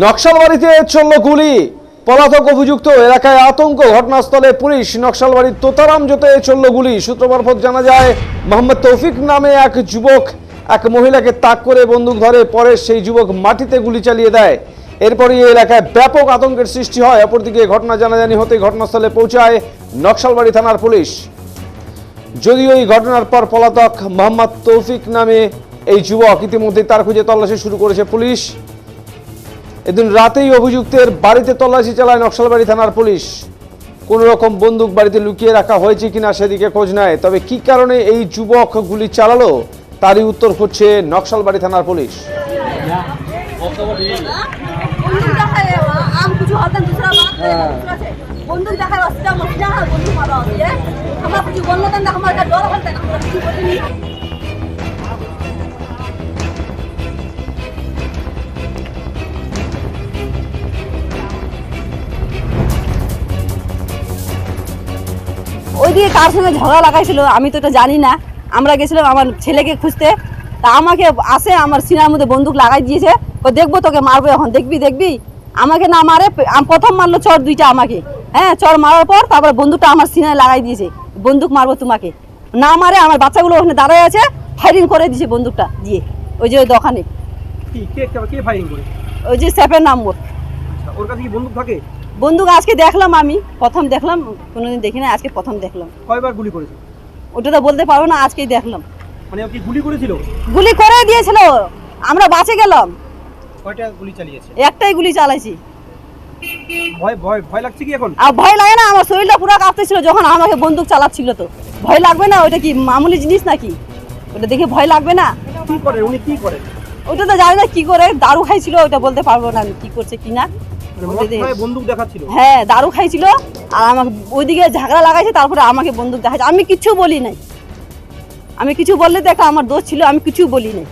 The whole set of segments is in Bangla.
নকশালবাড়িতে চলল গুলি। পলাতক অভিযুক্ত এলাকায় আতঙ্ক। ঘটনাস্থলে পুলিশ নকশালবাড়ির তোতারাম জোতে চলল গুলি। সূত্র মারফত জানা যায়, মোহাম্মদ তৌফিক নামে এক যুবক এক মহিলাকে তাক করে বন্দুক ধরে, পরে সেই যুবক মাটিতে গুলি চালিয়ে দেয়। এরপরই এলাকায় ব্যাপক আতঙ্কের সৃষ্টি হয়। অপরদিকে ঘটনা জানাজানি হতে ঘটনাস্থলে পৌঁছায় নকশালবাড়ি থানার পুলিশ। যদিও এই ঘটনার পর পলাতক মোহাম্মদ তৌফিক নামে এই যুবক ইতিমধ্যে তার খুঁজে তল্লাশি শুরু করেছে পুলিশ। এদিন রাতেই অভিযুক্তের বাড়িতে তল্লাশি চালায় নকশালবাড়ি থানার পুলিশ। কোনো রকম বন্দুক বাড়িতে লুকিয়ে রাখা হয়েছে কিনা সেদিকে খোঁজ নেয়। তবে কি কারণে এই যুবক গুলি চালালো, তারই উত্তর খুঁজছে নকশালবাড়ি থানার পুলিশ। ওইদিকে কার সঙ্গে ঝগড়া লাগাইছিল আমি তো এটা জানি না। আমরা গেছিলাম আমার ছেলেকে খুঁজতে। তা আমাকে আসে আমার সিনার মধ্যে বন্দুক লাগাই দিয়েছে। ও দেখব তোকে মারবো এখন দেখবি দেখবি? আমাকে না মারে প্রথম মারলো চর দুইটা আমাকে। হ্যাঁ চর মারার পর তারপরে বন্দুকটা আমার সিনায় লাগাই দিয়েছে। বন্দুক মারবো তোমাকে। না মারে আমার বাচ্চাগুলো ওখানে দাঁড়ায় আছে ফায়ারিং করে দিয়েছে বন্দুকটা দিয়ে ওই যে ওই দোকানে। ওই যে সেভেন নম্বর। আচ্ছা, ওর কাছে কি বন্দুক থাকে? বন্দুক আজকে দেখলাম আমি প্রথম দেখলাম কোনোদিন দেখি না আজকে প্রথম দেখলাম। কয়বার গুলি করেছে? ওটা তো বলতে পারব না আজকেই দেখলাম। মানে ও কি গুলি করেছিল? গুলি করে দিয়েছিল আমরা বাঁচে গেলাম। কয়টা গুলি চালিয়েছে? একটাই গুলি চালাইছি। ভয় ভয় ভয় লাগছে কি এখন? আর ভয় লাগে না আমার শরীরটা পুরো কাঁপতেছিল যখন আমাকে বন্দুক চালাচ্ছিল তো। ভয় লাগবে না ওটা কি মামুলি জিনিস নাকি? ওটা দেখে ভয় লাগবে না। কি করে উনি কি করে? ওটা তো জানি না কি করে দারু খাইছিল ওটা বলতে পারব না আমি কি করছে কি না। বন্দুক দেখাচ্ছিল। হ্যাঁ দারু খাইছিল। আর আমাকে ওইদিকে ঝাগড়া লাগাইছে তারপরে আমাকে বন্দুক দেখাচ্ছে আমি কিচ্ছু বলি নাই। আমি কিছু বললে দেখা আমার দোষ ছিল আমি কিছু বলি নাই।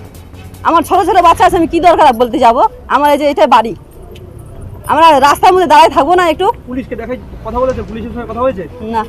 আমার ছোট ছোট বাচ্চা আছে আমি কি দরকার বলতে যাব? আমার এই যে এটা বাড়ি। আমরা রাস্তার মধ্যে দাঁড়ায় থাকব না একটু। পুলিশকে দেখাই কথা বলেছে? পুলিশের সঙ্গে কথা হয়েছে? না।